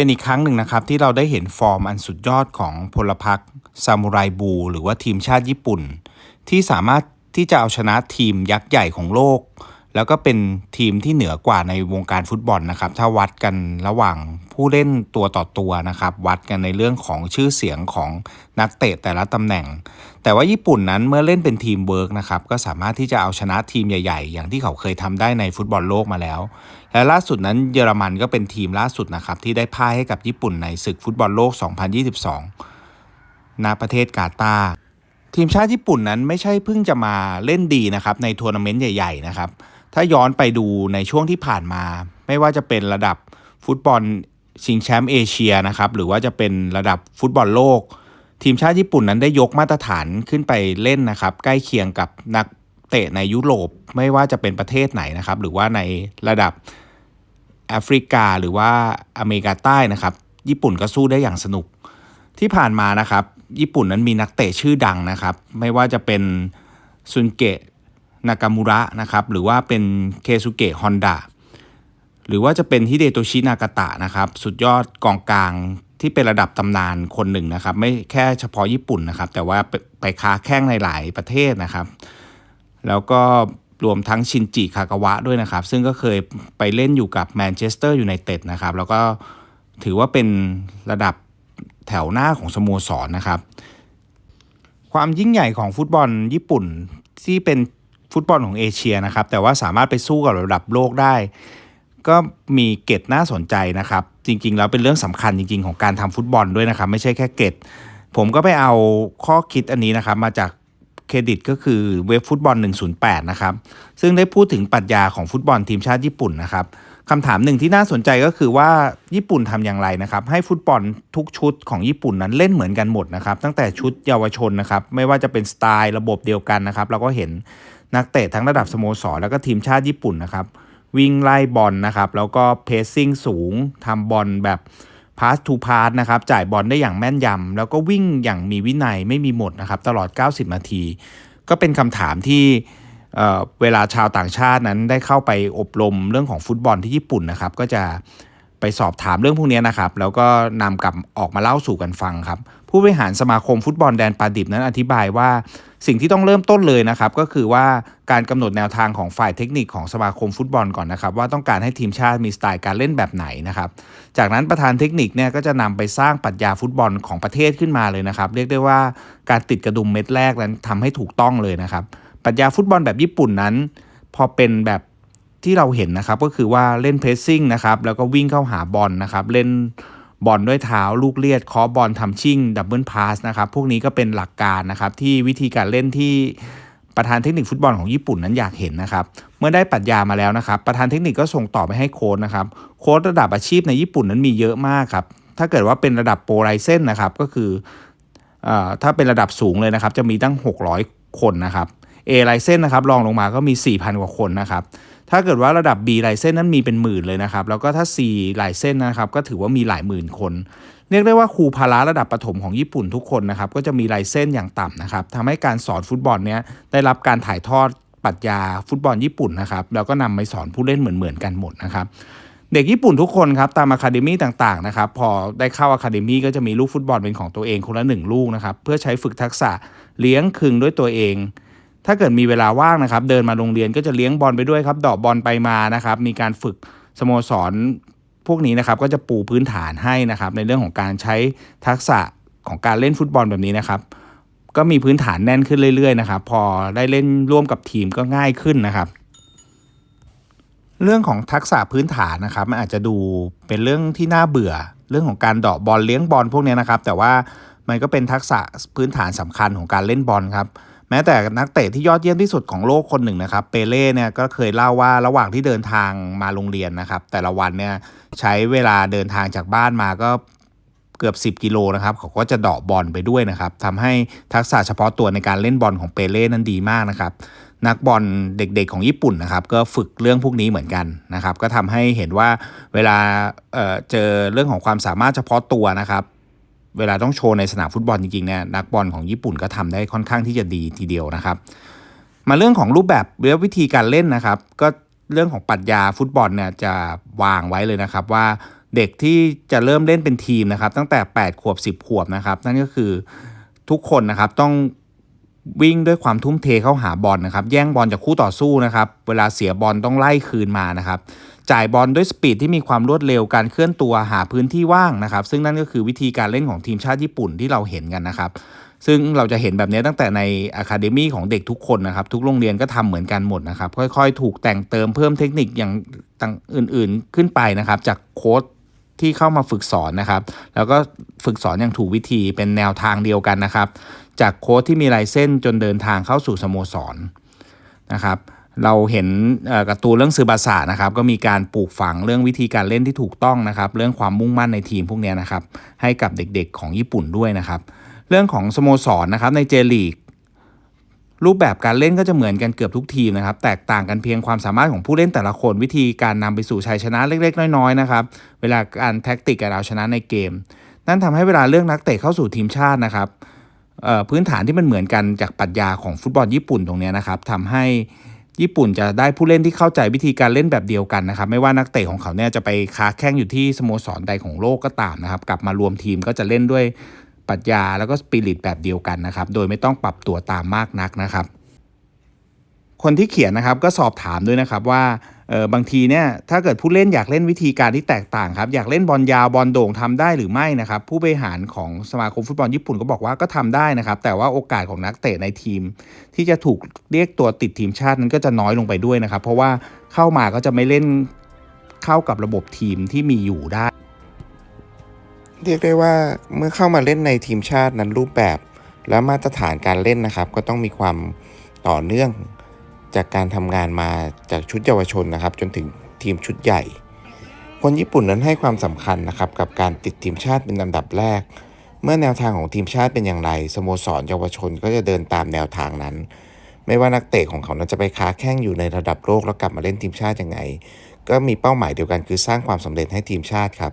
เป็นอีกครั้งหนึ่งนะครับที่เราได้เห็นฟอร์มอันสุดยอดของพลพรรคซามูไรบู หรือว่าทีมชาติญี่ปุ่น ที่สามารถที่จะเอาชนะทีมยักษ์ใหญ่ของโลก แล้วก็เป็นทีมที่เหนือกว่าในวงการฟุตบอลนะครับ ถ้าวัดกันระหว่างผู้เล่นตัวต่อตัวนะครับ วัดกันในเรื่องของชื่อเสียงของนักเตะแต่ละตำแหน่ง แต่ว่าญี่ปุ่นนั้นเมื่อเล่นเป็นทีมเวิร์กนะครับก็สามารถที่จะเอาชนะทีมใหญ่ ๆ อย่างที่เขาเคยทำได้ในฟุตบอลโลกมาแล้ว และล่าสุดนั้นเยอรมันก็เป็นทีมล่าสุดนะครับที่ได้พ่ายให้กับญี่ปุ่นในศึกฟุตบอลโลก 2022 ณประเทศกาตาร์ทีมชาติญี่ปุ่นนั้นไม่ใช่เพิ่งจะมาเล่นดีนะครับในทัวร์นาเมนต์ใหญ่ ๆ นะครับ ถ้าย้อนไปดูในช่วงที่ผ่านมา ไม่ว่าจะเป็นระดับฟุตบอลชิงแชมป์เอเชียนะครับหรือว่าจะเป็นระดับฟุตบอลโลก ทีมชาติญี่ปุ่นนั้นได้ยกมาตรฐานขึ้นไปเล่นนะครับ ใกล้เคียงกับนักเตะในยุโรปไม่ว่าจะเป็นประเทศไหนนะครับ หรือว่าในระดับแอฟริกาหรือว่าอเมริกาใต้นะครับ ญี่ปุ่นก็สู้ได้อย่างสนุก ที่ผ่านมานะครับ ญี่ปุ่นนั้นมีนักเตะชื่อดังนะครับ ไม่ว่าจะเป็นซุนเกะนากามูระนะครับ หรือว่าเป็นเคซุเกะฮอนดะหรือว่าจะเป็นฮิเดโตชินากาตะนะครับ สุดยอดกองกลาง ที่เป็นระดับตำนานคนหนึ่งนะครับ ไม่แค่เฉพาะญี่ปุ่นนะครับ แต่ว่าไปค้าแข้งในหลายประเทศนะครับ แล้วก็รวมทั้งชินจิคากาวะด้วยนะครับ ซึ่งก็เคยไปเล่นอยู่กับแมนเชสเตอร์ยูไนเต็ดนะครับ แล้วก็ถือว่าเป็นระดับแถวหน้าของสโมสรนนะครับ ความยิ่งใหญ่ของฟุตบอลญี่ปุ่นที่เป็นฟุตบอลของเอเชียนะครับ แต่ว่าสามารถไปสู้กับระดับโลกได้ ก็มีเกตน่าสนใจนะครับ จริง ๆ แล้วเป็นเรื่องสำคัญจริง ๆ ของการทำฟุตบอลด้วยนะครับ ไม่ใช่แค่เกตผมก็ไปเอาข้อคิดอันนี้นะครับ มาจากเครดิตก็คือเว็บฟุตบอล 108 นะครับ ซึ่งได้พูดถึงปรัชญาของฟุตบอลทีมชาติญี่ปุ่นนะครับคำถามหนึ่งที่น่าสนใจก็คือว่าญี่ปุ่นทำอย่างไรนะครับ ให้ฟุตบอลทุกชุดของญี่ปุ่นนั้นเล่นเหมือนกันหมดนะครับ ตั้งแต่ชุดเยาวชนนะครับ ไม่ว่าจะเป็นสไตล์ระบบเดียวกันนะครับ เราก็เห็นนักเตะทั้งระดับสโมสรแล้วก็ทีมชาติญี่ปุ่นนะครับ วิ่งไล่บอลนะครับ แล้วก็เพสซิ่งสูงทำบอลแบบพาสทูพาสนะครับ จ่ายบอลได้อย่างแม่นยำแล้วก็วิ่งอย่างมีวินัยไม่มีหมดนะครับ ตลอด 90 นาที ก็เป็นคำถามที่เเวลาชาวต่างชาตินั้นได้เข้าไปอบรมเรื่องของฟุตบอลที่ญี่ปุ่นนะครับ ก็จะไปสอบถามเรื่องพวกนี้นะครับ แล้วก็นำกลับออกมาเล่าสู่กันฟังครับ ผู้บริหารสมาคมฟุตบอลแดนปาดิบนั้นอธิบายว่าสิ่งที่ต้องเริ่มต้นเลยนะครับ ก็คือว่าการกำหนดแนวทางของฝ่ายเทคนิคของสมาคมฟุตบอลก่อนนะครับ ว่าต้องการให้ทีมชาติมีสไตล์การเล่นแบบไหนนะครับ จากนั้นประธานเทคนิคเนี่ยก็จะนำไปสร้างปรัชญาฟุตบอลของประเทศขึ้นมาเลยนะครับ เรียกได้ว่าการติดกระดุมเม็ดแรกนั้นทำให้ถูกต้องเลยนะครับปรัชญาฟุตบอลแบบญี่ปุ่นนั้น พอเป็นแบบที่เราเห็นนะครับก็คือว่าเล่นเพรสซิ่งนะครับแล้วก็วิ่งเข้าหาบอลนะครับเล่น บอลด้วยเท้าลูกเลียดคอบอลทำชิ่งดับเบิลพาสนะครับพวกนี้ก็เป็นหลักการนะครับที่วิธีการเล่นที่ประธานเทคนิคฟุตบอลของญี่ปุ่นนั้นอยากเห็นนะครับ เมื่อได้ปรัชญามาแล้วนะครับ ประธานเทคนิคก็ส่งต่อไปให้โค้ดนะครับ โค้ดระดับอาชีพในญี่ปุ่นนั้นมีเยอะมากครับ ถ้าเกิดว่าเป็นระดับโปรไลเซนนะครับ ก็คืออถ้าเป็นระดับสูงเลยนะครับ จะมีตั้ง 600 คนนะครับ A ไลเซนนะครับรองลงมาก็มี 4,000 กว่าคนนะครับถ้าเกิดว่าระดับ B ไลเซนนั้นมีเป็นหมื่นเลยนะครับ แล้วก็ถ้า C ไลเซนนะครับก็ถือว่ามีหลายหมื่นคน เรียกได้ว่าครูพาราระดับประถมของญี่ปุ่นทุกคนนะครับก็จะมีไลเซนอย่างต่ำนะครับทำให้การสอนฟุตบอลเนี้ยได้รับการถ่ายทอดปรัชญาฟุตบอลญี่ปุ่นนะครับแล้วก็นำไปสอนผู้เล่นเหมือนๆกันหมดนะครับเด็กญี่ปุ่นทุกคนครับตามอะคาเดมี่ต่างๆนะครับพอได้เข้าอะคาเดมี่ก็จะมีลูกฟุตบอลเป็นของตัวเองคนละหนึ่งลูกนะครับเพื่อใช้ฝึกทักษะเลี้ยงคึงด้วยตัวเอง ถ้าเกิดมีเวลาว่างนะครับ เดินมาโรงเรียนก็จะเลี้ยงบอลไปด้วยครับดอกบอลไปมานะครับ มีการฝึกสโมสรพวกนี้นะครับก็จะปูพื้นฐานให้นะครับ ในเรื่องของการใช้ทักษะของการเล่นฟุตบอลแบบนี้นะครับ ก็มีพื้นฐานแน่นขึ้นเรื่อยๆนะครับ พอได้เล่นร่วมกับทีมก็ง่ายขึ้นนะครับเรื่องของทักษะพื้นฐานนะครับมันอาจจะดูเป็นเรื่องที่น่าเบื่อ เรื่องของการเดาะบอลเลี้ยงบอลพวกนี้นะครับ แต่ว่ามันก็เป็นทักษะพื้นฐานสำคัญของการเล่นบอลครับ แม้แต่นักเตะที่ยอดเยี่ยมที่สุดของโลกคนหนึ่งนะครับ เปเล่เนี่ยก็เคยเล่าว่าระหว่างที่เดินทางมาโรงเรียนนะครับ แต่ละวันเนี่ยใช้เวลาเดินทางจากบ้านมาก็เกือบ 10 กิโลนะครับเขาก็จะเดาะบอลไปด้วยนะครับทำให้ทักษะเฉพาะตัวในการเล่นบอลของเปเล่นั้นดีมากนะครับ นักบอลเด็กๆของญี่ปุ่นนะครับ ก็ฝึกเรื่องพวกนี้เหมือนกันนะครับ ก็ทำให้เห็นว่าเวลาเเจอเรื่องของความสามารถเฉพาะตัวนะครับ เวลาต้องโชว์ในสนามฟุตบอลจริงๆเนี่ยนักบอลของญี่ปุ่นก็ทำได้ค่อนข้างที่จะดีทีเดียวนะครับ มาเรื่องของรูปแบบเรื่อวิธีการเล่นนะครับ ก็เรื่องของปรัชญาฟุตบอลเนี่ยจะวางไว้เลยนะครับ ว่าเด็กที่จะเริ่มเล่นเป็นทีมนะครับ ตั้งแต่ 8 ขวบ 10 ขวบนะครับ นั่นก็คือทุกคนนะครับต้อง วิ่งด้วยความทุ่มเทเข้าหาบอลนะครับ แย่งบอลจากคู่ต่อสู้นะครับ เวลาเสียบอลต้องไล่คืนมานะครับ จ่ายบอลด้วยสปีดที่มีความรวดเร็วการเคลื่อนตัวหาพื้นที่ว่างนะครับ ซึ่งนั่นก็คือวิธีการเล่นของทีมชาติญี่ปุ่นที่เราเห็นกันนะครับ ซึ่งเราจะเห็นแบบนี้ตั้งแต่ในอะคาเดมี่ของเด็กทุกคนนะครับ ทุกโรงเรียนก็ทำเหมือนกันหมดนะครับ ค่อยๆ ถูกแต่งเติมเพิ่มเทคนิคอย่างต่างอื่น ๆ ขึ้นไปนะครับ จากโค้ชที่เข้ามาฝึกสอนนะครับ แล้วก็ฝึกสอนอย่างถูกวิธีเป็นแนวทางเดียวกันนะครับ จากโค้ชที่มีลายเส้นจนเดินทางเข้าสู่สโมสรนนะครับเราเห็นการ์ตูนเรื่องซือบาสะนะครับก็มีการปลูกฝังเรื่องวิธีการเล่นที่ถูกต้องนะครับเรื่องความมุ่งมั่นในทีมพวกนี้นะครับให้กับเด็กๆของญี่ปุ่นด้วยนะครับเรื่องของสโมสรนนะครับในเจลีกรูปแบบการเล่นก็จะเหมือนกันเกือบทุกทีมนะครับ แตกต่างกันเพียงความสามารถของผู้เล่นแต่ละคน วิธีการนำไปสู่ชัยชนะเล็ก ๆ น้อยๆนะครับ เวลาการแท็กติกการเอาชนะในเกม นั่นทำให้เวลาเลือกนักเตะเข้าสู่ทีมชาตินะครับ พื้นฐานที่มันเหมือนกันจากปรัชญาของฟุตบอลญี่ปุ่นตรงนี้นะครับทำให้ญี่ปุ่นจะได้ผู้เล่นที่เข้าใจวิธีการเล่นแบบเดียวกันนะครับ ไม่ว่านักเตะของเขาเนี่ยจะไปค้าแข้งอยู่ที่สโมสรใดของโลกก็ตามนะครับ กลับมารวมทีมก็จะเล่นด้วยปรัชญาแล้วก็สปิริตแบบเดียวกันนะครับ โดยไม่ต้องปรับตัวตามมากนักนะครับ คนที่เขียนนะครับก็สอบถามด้วยนะครับว่า เออบางทีเนี่ยถ้าเกิดผู้เล่นอยากเล่นวิธีการที่แตกต่างครับ อยากเล่นบอลยาวบอลโด่งทำได้หรือไม่นะครับ ผู้บริหารของสมาคมฟุตบอลญี่ปุ่นก็บอกว่าก็ทำได้นะครับ แต่ว่าโอกาสของนักเตะในทีม ที่จะถูกเรียกตัวติดทีมชาตินั้นก็จะน้อยลงไปด้วยนะครับ เพราะว่าเข้ามาก็จะไม่เล่นเข้ากับระบบทีมที่มีอยู่ได้ เรียกได้ว่าเมื่อเข้ามาเล่นในทีมชาตินั้นรูปแบบ และมาตรฐานการเล่นนะครับ ก็ต้องมีความต่อเนื่อง จากการทำงานมาจากชุดเยาวชนนะครับ จนถึงทีมชุดใหญ่ คนญี่ปุ่นนั้นให้ความสำคัญนะครับกับการติดทีมชาติเป็นลำดับแรก เมื่อแนวทางของทีมชาติเป็นอย่างไรสโมสรเยาวชนก็จะเดินตามแนวทางนั้น ไม่ว่านักเตะของเขานั้นจะไปค้าแข่งอยู่ในระดับโลกแล้วกลับมาเล่นทีมชาติยังไง ก็มีเป้าหมายเดียวกันคือสร้างความสำเร็จให้ทีมชาติครับ